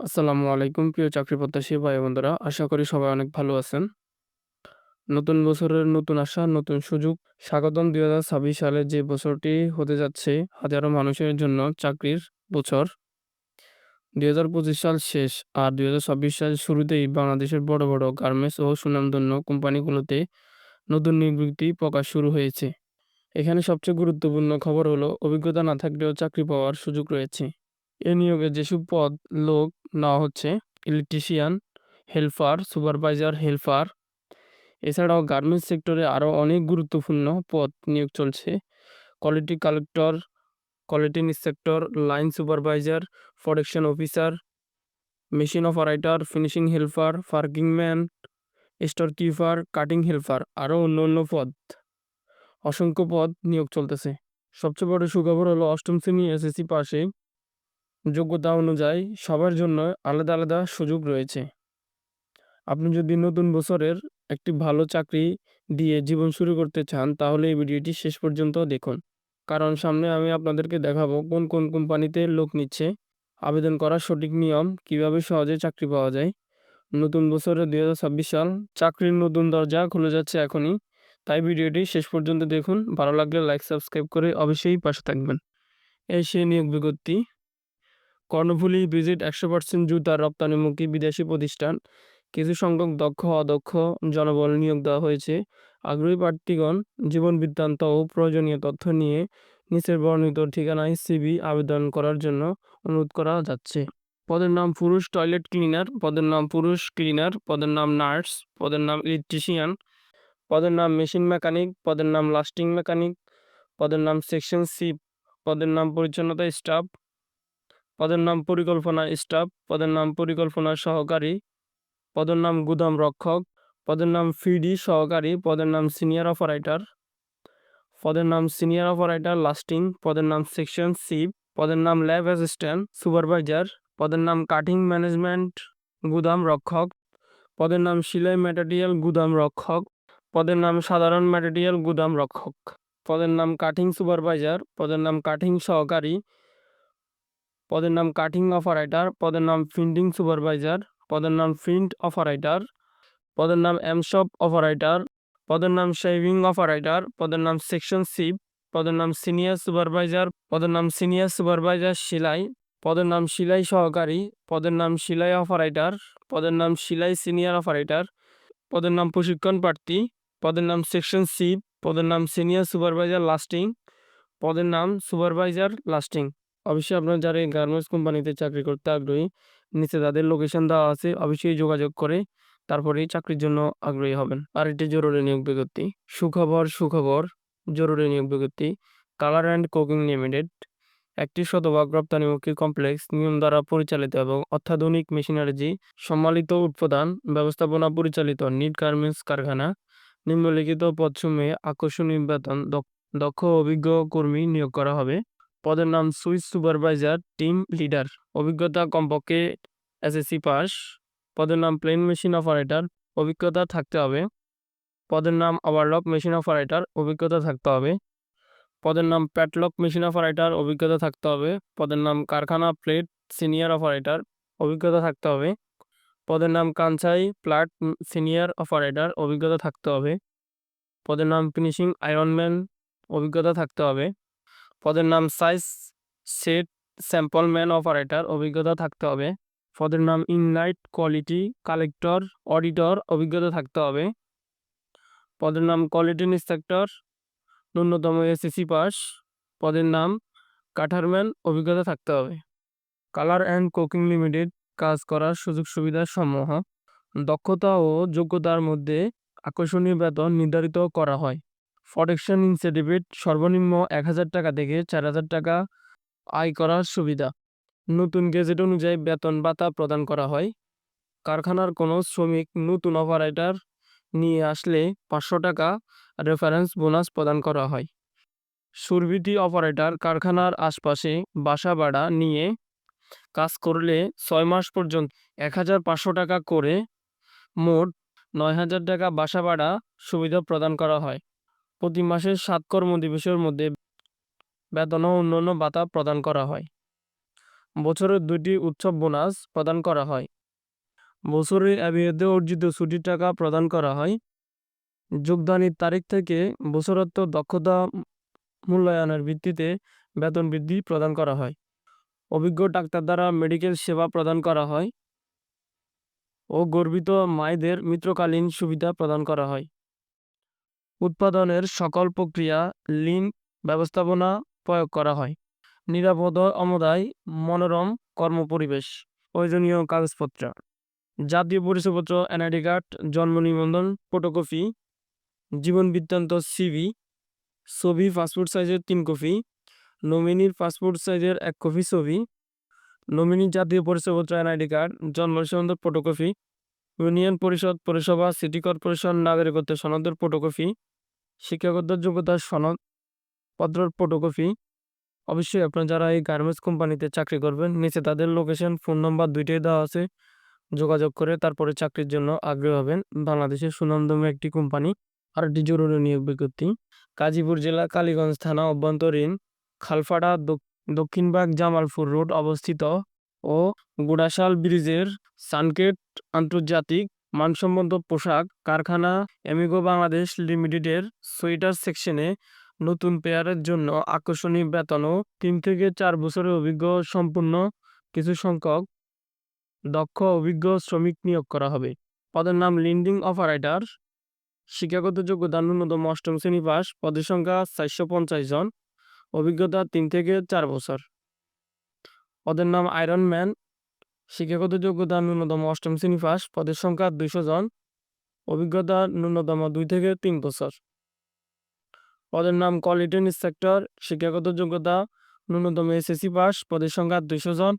আসসালামু আলাইকুম, প্রিয় চাকরি প্রত্যাশী ভাই বন্ধুরা। আশা করি সবাই অনেক ভালো আছেন। নতুন বছরের নতুন আশা, নতুন সুযোগ। স্বাগতম দুই হাজার ছাব্বিশ সালে যে বছরটি হতে যাচ্ছে, হাজারো মানুষের জন্য চাকরির বছর। দুই হাজার পঁচিশ সাল শেষ আর দুই হাজার ছাব্বিশ সাল শুরুতেই বাংলাদেশের বড় বড় গার্মেন্টস ও সুনামধন্য কোম্পানিগুলোতে নতুন নিবৃত্তি প্রকাশ শুরু হয়েছে। এখানে সবচেয়ে গুরুত্বপূর্ণ খবর হলো, অভিজ্ঞতা না থাকলেও চাকরি পাওয়ার সুযোগ রয়েছে। এ নিয়োগে যেসব পদ, লোক নেওয়া হচ্ছে ইলেকট্রিশিয়ান হেল্পার সুপারভাইজার হেল্পার এছাড়াও গার্মেন্টস সেক্টরে আরও অনেক গুরুত্বপূর্ণ পদ নিয়োগ চলছে। Quality collector quality inspector line supervisor production officer machine operator finishing helper parking man store keeper cutting helper আরও অন্য অন্য পদ। অসংখ্য পদ নিয়োগ চলতেছে। সবচেয়ে বড় সুখবর হলো অষ্টম শ্রেণি এসএসসি পাশে যোগ্যতা অনুযায়ী সবার জন্য আলাদা আলাদা সুযোগ রয়েছে। আপনি যদি নতুন বছরের একটি ভালো চাকরি দিয়ে জীবন শুরু করতে চান, তাহলে এই ভিডিওটি শেষ পর্যন্ত দেখুন। কারণ সামনে আমি আপনাদেরকে দেখাবো কোন কোন কোম্পানিতে লোক নিচ্ছে, আবেদন করার সঠিক নিয়ম, কীভাবে সহজে চাকরি পাওয়া যায়। নতুন বছরে দুই হাজার ছাব্বিশ সাল, চাকরির নতুন দরজা খুলে যাচ্ছে এখনই। তাই ভিডিওটি শেষ পর্যন্ত দেখুন। ভালো লাগলে লাইক সাবস্ক্রাইব করে অবশ্যই পাশে থাকবেন। এই সেই নিয়োগ বিজ্ঞপ্তি। কর্ণফুলী ভিজিট একশো পার্সেন্ট জুতা রপ্তানিমুখী বিদেশি প্রতিষ্ঠান। কিছু সংখ্যক দক্ষ, অদক্ষ জনবল নিয়োগ দেওয়া হয়েছে। আগ্রহী প্রার্থীগণ, জীবন বৃত্তান্ত ও প্রয়োজনীয় তথ্য নিয়ে নিচের বর্ণিত ঠিকানায় সিবি আবেদন করার জন্য অনুরোধ করা যাচ্ছে। পদের নাম পুরুষ টয়লেট ক্লিনার, পদের নাম পুরুষ ক্লিনার, পদের নাম নার্স, পদের নাম ইলেকট্রিশিয়ান, পদের নাম মেশিন মেকানিক, পদের নাম লাস্টিং মেকানিক, পদের নাম সেকশন সিপ পদের নাম পরিচ্ছন্নতা স্টাফ পদের নাম পরিকল্পনা স্টাফ পদের নাম পরিকল্পনা সহকারী পদের নাম গুদাম রক্ষক পদের নাম ফিডি সহকারী পদের নাম সিনিয়র অপারেটর পদের নাম সিনিয়র অপারেটর লাস্টিং পদের নাম সেকশন সিপ পদের নাম ল্যাব অ্যাসিস্ট্যান্ট সুপারভাইজার পদের নাম কাটিং ম্যানেজমেন্ট গুদাম রক্ষক পদের নাম সিলাই ম্যাটেরিয়াল গুদাম রক্ষক পদের নাম সাধারণ ম্যাটেরিয়াল গুদাম রক্ষক পদের নাম কাটিং সুপারভাইজার পদের নাম কাটিং সহকারী পদের নাম কাটিং অপারেটর পদের নাম প্রিন্টিং সুপারভাইজার পদের নাম প্রিন্ট অপারেটর পদের নাম এমশপ অপারেটর পদের নাম শেভিং অপারেটর পদের নাম সেকশন সিপ পদের নাম সিনিয়র সুপারভাইজার পদের নাম সিনিয়র সুপারভাইজার সেলাই পদের নাম সেলাই সহকারী পদের নাম সেলাই অপারেটর পদের নাম সেলাই সিনিয়র অপারেটর পদের নাম প্রশিক্ষণ প্রার্থী পদের নাম সেকশন সিপ পদের নাম সিনিয়র সুপারভাইজার লাস্টিং পদের নাম সুপারভাইজার লাস্টিং অবশ্যই আপনারা যারা এই গার্মেন্টস কোম্পানিতে চাকরি করতে আগ্রহী, নিচে তাদের লোকেশন দেওয়া আছে, অবশ্যই যোগাযোগ করে তারপরেই চাকরির জন্য আগ্রহী হবেন। আর এটি জরুরি নিয়োগ বিজ্ঞপ্তি। সুখবর সুখবর, জরুরি নিয়োগ বিজ্ঞপ্তি। কালার অ্যান্ড কোকিং লিমিটেড একটি শতভাগ রপ্তানিমুখী কমপ্লেক্স নিয়ম দ্বারা পরিচালিত এবং অত্যাধুনিক মেশিনারি সম্মানিত উৎপাদন, ব্যবস্থাপনা পরিচালিত নিট গার্মেন্টস কারখানা, নিম্নলিখিত পদসমূহে আকর্ষণীয় বেতন, দক্ষ অভিজ্ঞ কর্মী নিয়োগ করা হবে। পদের নাম সুইচ সুপারভাইজার, টিম লিডার। অভিজ্ঞতা কমপক্ষে এসএসসি পাস। পদের নাম প্লেন মেশিন অপারেটর, অভিজ্ঞতা থাকতে হবে। পদের নাম ওভারলক মেশিন অপারেটর, অভিজ্ঞতা থাকতে হবে। পদের নাম প্যাটলক মেশিন অপারেটর, অভিজ্ঞতা থাকতে হবে। পদের নাম কারখানা প্লেট সিনিয়র অপারেটর, অভিজ্ঞতা থাকতে হবে। পদের নাম কাঞ্চাই প্লাট সিনিয়র অপারেটর, অভিজ্ঞতা থাকতে হবে। পদের নাম ফিনিশিং আয়রনম্যান অভিজ্ঞতা থাকতে হবে। পদের নাম size, set, sample man, operator, অভিজ্ঞতা থাকতে হবে। পদের নাম ইনলাইট, কোয়ালিটি, কালেক্টর, অডিটর, অভিজ্ঞতা থাকতে হবে। পদের নাম কোয়ালিটি ইন্সপেক্টর, ন্যূনতম এসএসসি পাস। পদের নাম কাঠারম্যান অভিজ্ঞতা থাকতে হবে। কালার অ্যান্ড কুকিং লিমিটেড, কাজ করার সুযোগ সুবিধার সমূহ। দক্ষতা ও যোগ্যতার মধ্যে আকর্ষণীয় বেতন নির্ধারিত করা হয়। প্রোটেকশন ইনসেন্টিভেট সর্বনিম্ন এক হাজার টাকা থেকে চার হাজার টাকা আয় করার সুবিধা। নতুন গেজেট অনুযায়ী বেতন ভাতা প্রদান করা হয়। কারখানার কোনো শ্রমিক নতুন অপারেটর নিয়ে আসলে পাঁচশো টাকা রেফারেন্স বোনাস প্রদান করা হয়। সুরভিটি অপারেটর কারখানার আশপাশে বাসা ভাড়া নিয়ে কাজ করলে ছয় মাস পর্যন্ত এক হাজার পাঁচশো টাকা করে মোট নয় হাজার টাকা বাসা ভাড়া সুবিধা প্রদান করা হয়। প্রতি মাসের সাত কর্মদিবসের মধ্যে বেতন ও অন্যান্য ভাতা প্রদান করা হয়। বছরের দুটি উৎসব বোনাস প্রদান করা হয়। বছরের অ্যাবিয়েতে অর্জিত ছুটির টাকা প্রদান করা হয়। যোগদানের তারিখ থেকে বছরত্ব দক্ষতা মূল্যায়নের ভিত্তিতে বেতন বৃদ্ধি প্রদান করা হয়। অভিজ্ঞ ডাক্তার দ্বারা মেডিকেল সেবা প্রদান করা হয়। ও গর্বিত মায়েদের মিত্রকালীন সুবিধা প্রদান করা হয়। উৎপাদনের সকল প্রক্রিয়া লিন ব্যবস্থাপনা প্রয়োগ করা হয়। নিরাপদ অমদায় মনোরম কর্মপরিবেশ, প্রয়োজনীয় কাগজপত্র, জাতীয় পরিচয়পত্র, এনআইডি কার্ড, জন্ম নিবন্ধন, ফটোকপি, জীবন বৃত্তান্ত সিভি ছবি, পাসপোর্ট সাইজের তিন কপি, নমিনির পাসপোর্ট সাইজের এক কপি ছবি, নমিনি জাতীয় পরিচয়পত্র, এনআইডি কার্ড, জন্ম নিবন্ধন, ফটোকপি, ইউনিয়ন পরিষদ, পৌরসভা, সিটি কর্পোরেশন, নাগরিকত্ব সনদের ফটোকপি শিক্ষাগত যোগ্যতার সনদ পত্রের ফটোকপি অবশ্যই আপনারা যারা এই গার্মেন্টস কোম্পানিতে চাকরি করবেন, নিচে তাদের লোকেশন ফোন নাম্বার দুইটাই দেওয়া আছে। যোগাযোগ করে তারপরে চাকরির জন্য আগ্রহী হবেন। বাংলাদেশের সুনামধন্য একটি কোম্পানি আর একটি জরুরি নিয়োগ বিজ্ঞপ্তি। গাজীপুর জেলা কালীগঞ্জ থানা অভ্যন্তরীণ খালপাড়া দক- দক্ষিণবাগ জামালপুর রোড অবস্থিত ও গুড়াশাল ব্রিজের সানকেট আন্তর্জাতিক মানসম্মত পোশাক, কারখানা এমিগো বাংলাদেশ লিমিটেডের সোয়েটার সেকশনে নতুন পেয়ারের জন্য আকর্ষণীয় বেতন ও তিন থেকে চার বছরের অভিজ্ঞ সম্পূর্ণ কিছু সংখ্যক দক্ষ অভিজ্ঞ শ্রমিক নিয়োগ করা হবে। পদের নাম লিন্ডিং অপারেটর। শিক্ষাগত যোগ্যতা ন্যূনতম অষ্টম শ্রেণি পাস। পদের সংখ্যা চারশো পঞ্চাশ জন। অভিজ্ঞতা তিন থেকে চার বছর। পদের নাম আয়রন ম্যান। শিক্ষাগত যোগ্যতা ন্যূনতম অষ্টম শ্রেণি পাস, পদের সংখ্যা দুইশো জন, অভিজ্ঞতা ন্যূনতম দুই থেকে তিন বছর। পদের নাম কোয়ালিটি ইন্সপেক্টর শিক্ষাগত যোগ্যতা ন্যূনতম এসএসসি পাস, পদের সংখ্যা দুইশো জন,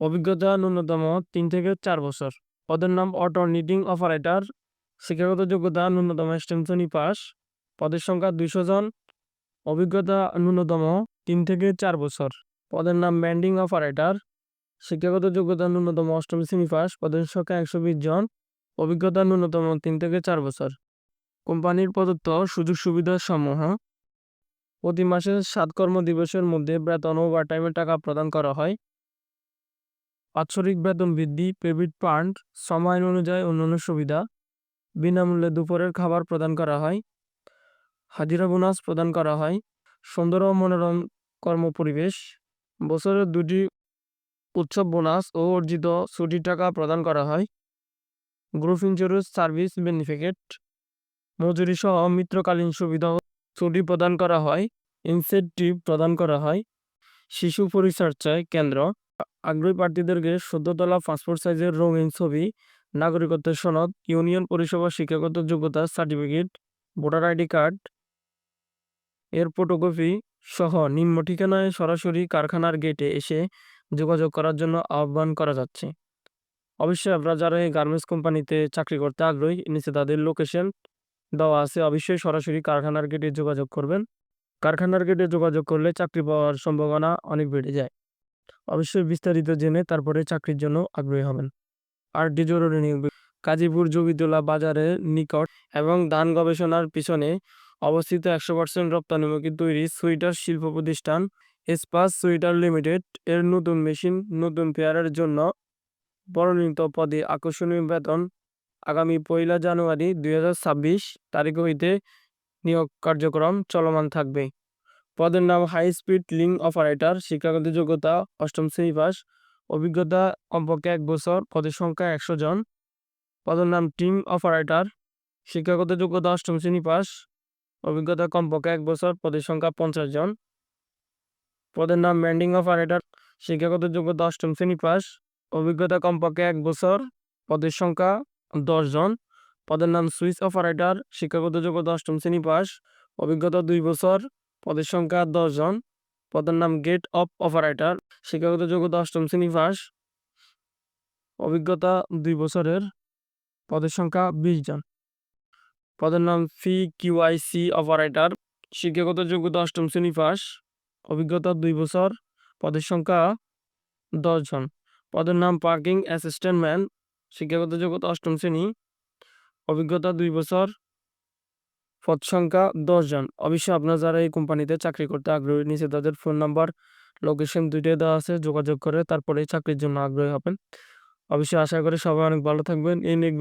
অভিজ্ঞতা ন্যূনতম তিন থেকে চার বছর। পদের নাম অটো নিটিং অপারেটর শিক্ষাগত যোগ্যতা ন্যূনতম স্টেম শ্রেণি পাস, পদের সংখ্যা দুইশো জন, অভিজ্ঞতা ন্যূনতম তিন থেকে চার বছর। পদের নাম ব্যান্ডিং অপারেটর শিক্ষাগত যোগ্যতা ন্যূনতম অষ্টম শ্রেণি পাস, পদের সংখ্যা একশো বিশ জন, অভিজ্ঞতা ন্যূনতম তিন থেকে চার বছর। কোম্পানির প্রদত্ত সুযোগ সুবিধা সমূহ প্রতি মাসে সাত কর্মদিবসের মধ্যে বেতন ওভারটাইমের টাকা প্রদান করা হয়। বাৎসরিক বেতন বৃদ্ধি পেভিড ফান্ড সময় অনুযায়ী অন্যান্য সুবিধা, বিনামূল্যে দুপুরের খাবার প্রদান করা হয়, হাজিরা বোনাস প্রদান করা হয়, সুন্দর ও মনোরম কর্মপরিবেশ বছরের দুটি উৎসব বোনাস ও অর্জিত ছুটির টাকা প্রদান করা হয়। গ্রুপ ইন্স্যুরেন্স সার্ভিস বেনিফিকেট। মজুরি সহ মিত্রকালীন সুবিধা ছুটি প্রদান করা হয়। ইনসেন্টিভ প্রদান করা হয়। শিশু পরিচর্যায় কেন্দ্র। আগ্রহী প্রার্থীদেরকে সদ্যতলা পাসপোর্ট সাইজের রঙিন ছবি নাগরিকত্বের সনদ, ইউনিয়ন পরিষেবা শিক্ষাগত যোগ্যতা সার্টিফিকেট, ভোটার আইডি কার্ড এর ফটোকপি সহ নিম্ন ঠিকানায় সরাসরি কারখানার গেটে এসে যোগাযোগ করার জন্য আহ্বান করা যাচ্ছে। অবশ্যই আপনারা যারা এই গার্মেন্টস কোম্পানিতে চাকরি করতে আগ্রহী নিচে তাদের লোকেশন দেওয়া আছে, অবশ্যই সরাসরি কারখানার গেটে যোগাযোগ করবেন। কারখানার গেটে যোগাযোগ করলে চাকরি পাওয়ার সম্ভাবনা অনেক বেড়ে যায়। অবশ্যই বিস্তারিত জেনে তারপরে চাকরির জন্য আগ্রহী হবেন। আর ডি জরুরি নিয়োগ গাজীপুর জবিতলা বাজারের নিকট এবং ধান গবেষণার পিছনে অবস্থিত একশো পার্সেন্ট রপ্তানিমুখী তৈরি সুইটার শিল্প প্রতিষ্ঠান এসপাস সুইটার লিমিটেড এর নতুন মেশিন নতুন পেয়ারের জন্য মনোনীত পদে আকর্ষণীয় বেতন আগামী পয়লা জানুয়ারি দু হাজার ছাব্বিশ তারিখ হইতে নিয়োগ কার্যক্রম চলমান থাকবে। পদের নাম হাই স্পিড লিঙ্ক অপারেটর শিক্ষাগত যোগ্যতা অষ্টম শ্রেণি পাস, অভিজ্ঞতা কমপক্ষে এক বছর, পদের সংখ্যা একশো জন। পদের নাম টিম অপারেটর শিক্ষাগত যোগ্যতা অষ্টম শ্রেণি পাস, অভিজ্ঞতা কমপক্ষে এক বছর, পদের সংখ্যা পঞ্চাশ জন। পদের নাম ব্যান্ডিং অপারেটর শিক্ষাগত যোগ্যতা অষ্টম শ্রেণি পাস। অভিজ্ঞতা কমপক্ষে এক বছর। পদের সংখ্যা জন। পদের নাম সুইচ অপারেটর শিক্ষাগত যোগ্যতা অষ্টম শ্রেণি পাস। অভিজ্ঞতা দুই বছর। পদের সংখ্যা জন। পদের নাম গেট অফ অপারেটর শিক্ষাগত যোগ্যতা অষ্টম শ্রেণি পাস। অভিজ্ঞতা দুই বছরের। পদের সংখ্যা বিশ জন। পদের নাম ফি কিউআইসি অপারেটর শিক্ষাগত যোগ্যতা অষ্টম শ্রেণি পাস। অভিজ্ঞতা দুই বছর। পদের সংখ্যা দশ জন। পদের নাম পার্কিং অ্যাসিস্ট্যান্ট ম্যান, শিক্ষাগত যোগ্যতা অষ্টম শ্রেণি। অভিজ্ঞতা দুই বছর। পদ সংখ্যা দশ জন। অবশ্যই আপনারা যারা এই কোম্পানিতে চাকরি করতে আগ্রহী নিচে তাদের ফোন নাম্বার লোকেশন দুইটাই দেওয়া আছে, যোগাযোগ করে তারপরেই চাকরির জন্য আগ্রহী হবেন। অবশ্যই আশা করি সবাই অনেক ভালো থাকবেন। এই নিয়োগ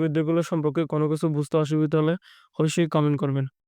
সম্পর্কে কোনো কিছু বুঝতে অসুবিধা হলে অবশ্যই কমেন্ট করবেন।